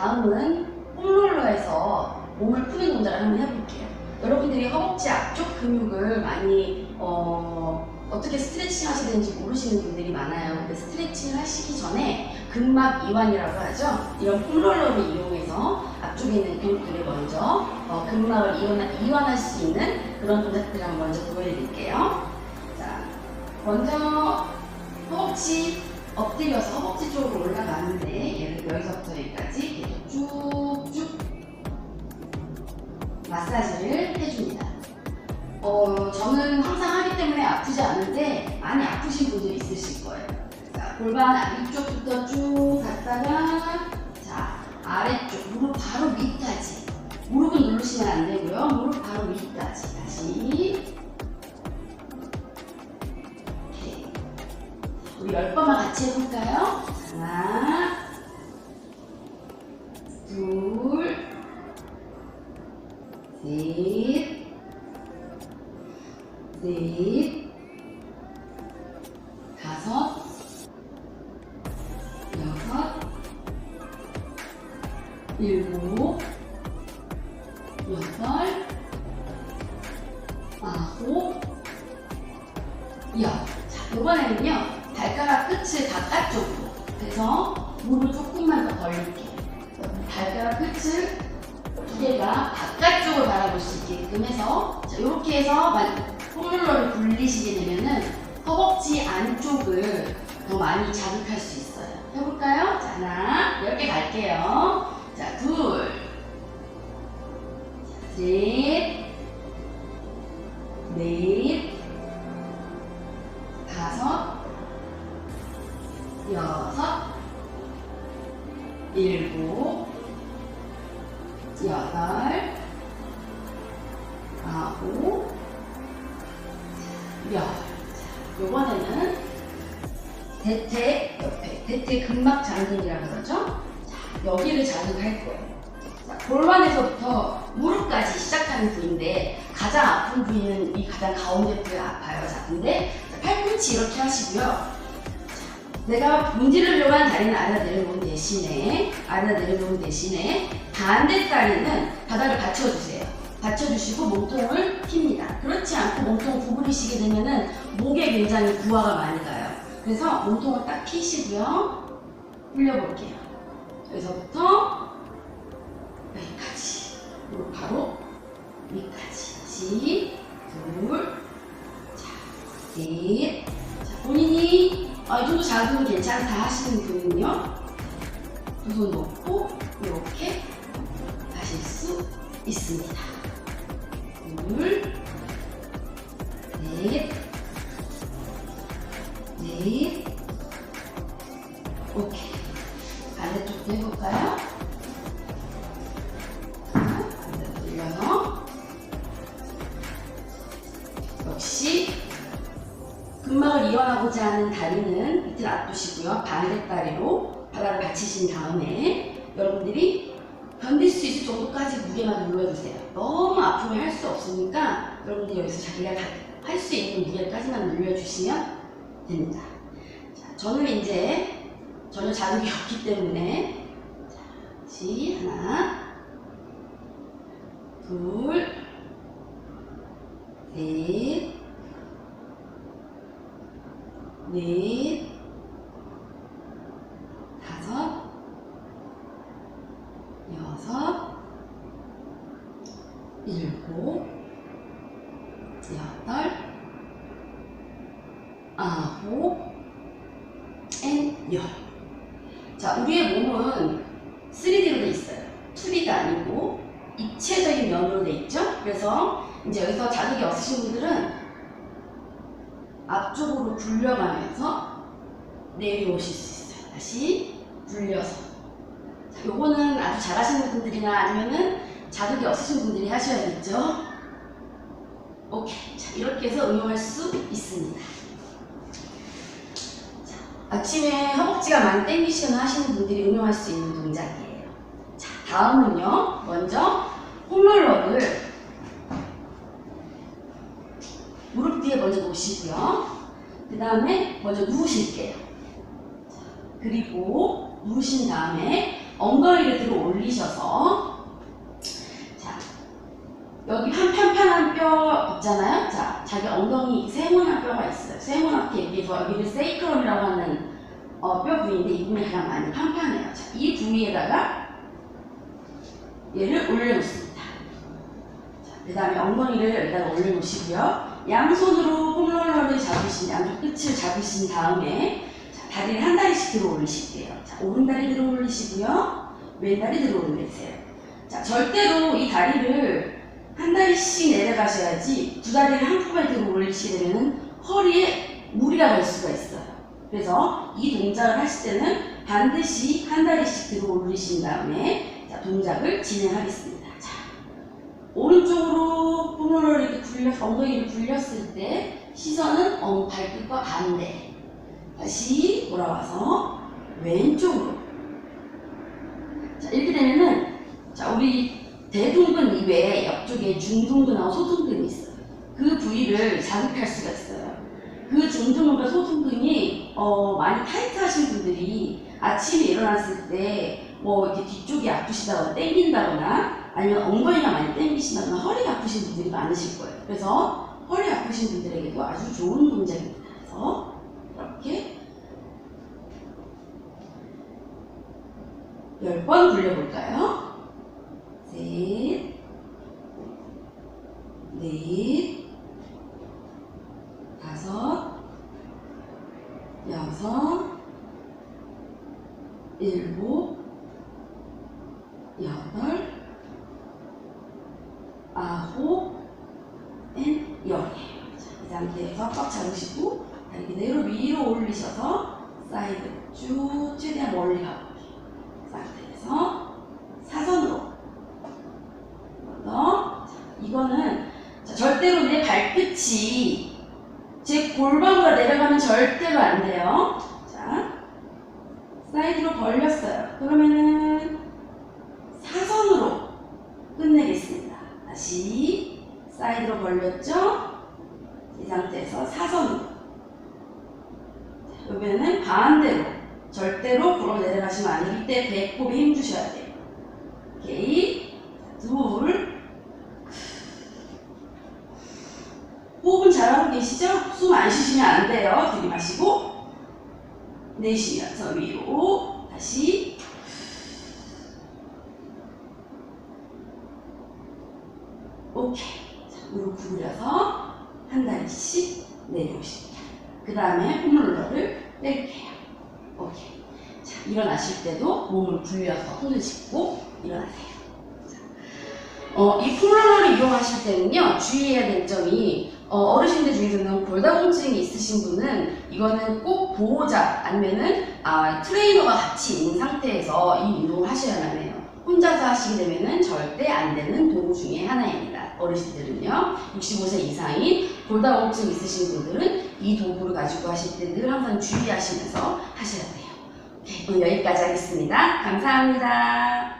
다음은 홈롤러에서 몸을 푸는 동작을 한번 해볼게요. 여러분들이 허벅지 앞쪽 근육을 많이 어, 어떻게 스트레칭 하셔야 되는지 모르시는 분들이 많아요. 근데 스트레칭 하시기 전에 근막 이완이라고 하죠. 이런 홈롤러를 이용해서 앞쪽에 있는 근육들을 먼저 어, 근막을 이완, 이완할 수 있는 그런 동작들을 한번 먼저 보여드릴게요. 자, 먼저 허벅지 엎드려서 허벅지 쪽으로 올라가는데 얘를 여기서부터 여기까지 쭉쭉 마사지를 해줍니다. 어, 저는 항상 하기 때문에 아프지 않은데 많이 아프신 분들이 있으실 거예요. 자, 골반 아래쪽부터 쭉 갔다가 자, 아래쪽 무릎 바로 밑까지 무릎은 누르시면 안 되고요. 무릎 바로 밑까지 다시 열 번만 같이 해볼까요? 하나, 둘, 셋, 넷, 다섯, 여섯, 일곱, 여덟, 아홉, 열. 자, 이번에는요, 발가락 끝을 바깥쪽으로. 그래서 무릎을 조금만 더 벌릴게요. 발가락 끝을 두 개가 바깥쪽을 바라볼 수 있게끔 해서, 자, 이렇게 해서 폼롤러를 굴리시게 되면은 허벅지 안쪽을 더 많이 자극할 수 있어요. 해볼까요? 자, 하나, 이렇게 갈게요. 자, 둘, 셋, 넷, 일곱, 여덟, 아홉, 열. 자, 요번에는 대퇴 옆에, 대퇴 근막 장근이라고 그러죠? 자, 여기를 자극할 거예요. 자, 골반에서부터 무릎까지 시작하는 부위인데 가장 아픈 부위는 이 가장 가운데 부위가 아파요. 자, 근데 자, 팔꿈치 이렇게 하시고요. 자, 내가 문지르려고 한 다리는 아래 내려놓은 대신에 아래 내려놓은 대신에 반대 다리는 바닥을 받쳐주세요. 받쳐주시고 몸통을 핍니다. 그렇지 않고 몸통 구부리시게 되면은 목에 굉장히 부하가 많이 가요. 그래서 몸통을 딱 피시고요. 올려볼게요. 여기서부터 여기까지. 그리고 바로 위까지. 다시 둘, 자, 셋. 자, 본인이 아, 이 정도 자극은 괜찮다 하시는 분은요. 두손 놓고 이렇게 하실 수 있습니다. 둘, 넷, 넷, 오케이. 반대쪽도 해볼까요? 자, 반대로 돌려서. 근막을 이완하고자 하는 다리는 밑을 놔두시고요. 반대 다리로 바닥을 받치신 다음에 여러분들이 견딜 수 있을 정도까지 무게만 눌러주세요. 너무 아프면 할 수 없으니까 여러분들이 여기서 자기가 할 수 있는 무게까지만 눌려주시면 됩니다. 자, 저는 이제 전혀 자극이 없기 때문에 자, 다시 하나, 둘, 셋, 넷, 다섯, 여섯, 일곱, 여덟, 아홉, 앤 열. 자, 우리의 몸은 3D로 돼 있어요. 2D가 아니고 입체적인 면으로 돼 있죠? 그래서 이제 여기서 자극이 없으신 분들은 앞쪽으로 굴려가면서 내려오실 수 있어요. 다시 굴려서. 자, 요거는 아주 잘하시는 분들이나 아니면은 자극이 없으신 분들이 하셔야겠죠? 오케이. 자, 이렇게 해서 응용할 수 있습니다. 자, 아침에 허벅지가 많이 땡기시거나 하시는 분들이 응용할 수 있는 동작이에요. 자, 다음은요. 먼저 홈롤러를 무릎 뒤에 먼저 놓으시고요. 그 다음에 먼저 누우실게요. 자, 그리고 누우신 다음에 엉덩이를 들어 올리셔서 자 여기 한 편편한 뼈 있잖아요. 자 자기 엉덩이 세모난 뼈가 있어요. 세모나게 여기서 여기를 세이크럼이라고 하는 어, 뼈 부위인데 이 부분이 가장 많이 판판해요. 자, 이 부위에다가 얘를 올려놓습니다. 그 다음에 엉덩이를 여기다가 올려놓으시고요. 양손으로 폼롤러를 잡으신 양쪽 끝을 잡으신 다음에 자, 다리를 한 다리씩 들어 올리실게요. 자, 오른다리 들어 올리시고요. 왼다리 들어 올리세요. 자, 절대로 이 다리를 한 다리씩 내려가셔야지 두 다리를 한꺼번에 들어 올리시게 되면 허리에 무리가 갈 수가 있어요. 그래서 이 동작을 하실 때는 반드시 한 다리씩 들어 올리신 다음에 자, 동작을 진행하겠습니다. 자, 오른쪽으로 폼롤러를 이렇게 굴려 엉덩이를 굴렸을 때 시선은 엉 발끝과 반대. 다시 돌아와서 왼쪽으로. 자, 이렇게 되면은 자, 우리 대둔근 이외에 옆쪽에 중둔근하고 소둔근이 있어요. 그 부위를 자극할 수가 있어요. 그 중둔근과 소둔근이 어, 많이 타이트하신 분들이 아침에 일어났을 때 뭐 이렇게 뒤쪽이 아프시다거나 땡긴다거나 아니면 엉덩이가 많이 땡기신다거나 허리가 아프신 분들이 많으실 거예요. 그래서 허리 아프신 분들에게도 아주 좋은 동작입니다. 그래서 이렇게 열번 굴려볼까요? 셋, 넷, 다섯, 여섯, 일곱, 여덟, 아홉, 앤 열. 자, 이 상태에서 꽉 잡으시고 다리 그대로 위로 올리셔서 사이드 쭉 최대한 멀리 가볼게요. 그 상태에서 사선으로 더. 자, 이거는 자, 절대로 내 발 끝이 제 골반으로 내려가면 절대로 안 돼요. 자, 사이드로 벌렸어요. 그러면은 사선으로 끝내겠습니다. 다시 사이드로 벌렸죠? 이 상태에서 사선으로. 자, 여기는 반대로 절대로 걸어 내려가시면 안 돼요. 이때 배꼽에 힘 주셔야 돼요. 오케이. 자, 둘. 호흡은 잘하고 계시죠? 숨 안 쉬시면 안 돼요. 들이마시고 내쉬면서 위로 다시 오케이. 자, 무릎 구부려서 한 다리씩 내려오십니다. 그 다음에 폼롤러를 뺄게요. 오케이. 자, 일어나실 때도 몸을 굴려서 손을 짚고 일어나세요. 자, 어, 이 폼롤러를 이용하실 때는요, 주의해야 될 점이 어, 르신들 중에서는 골다공증이 있으신 분은 이거는 꼭 보호자 아니면은 아, 트레이너가 같이 있는 상태에서 이 운동을 하셔야만 해요. 혼자서 하시게 되면은 절대 안 되는 도구 중에 하나입니다. 어르신들은요, 65세 이상인 골다공증 있으신 분들은 이 도구를 가지고 하실 때 늘 항상 주의하시면서 하셔야 돼요. 네, 오늘 여기까지 하겠습니다. 감사합니다.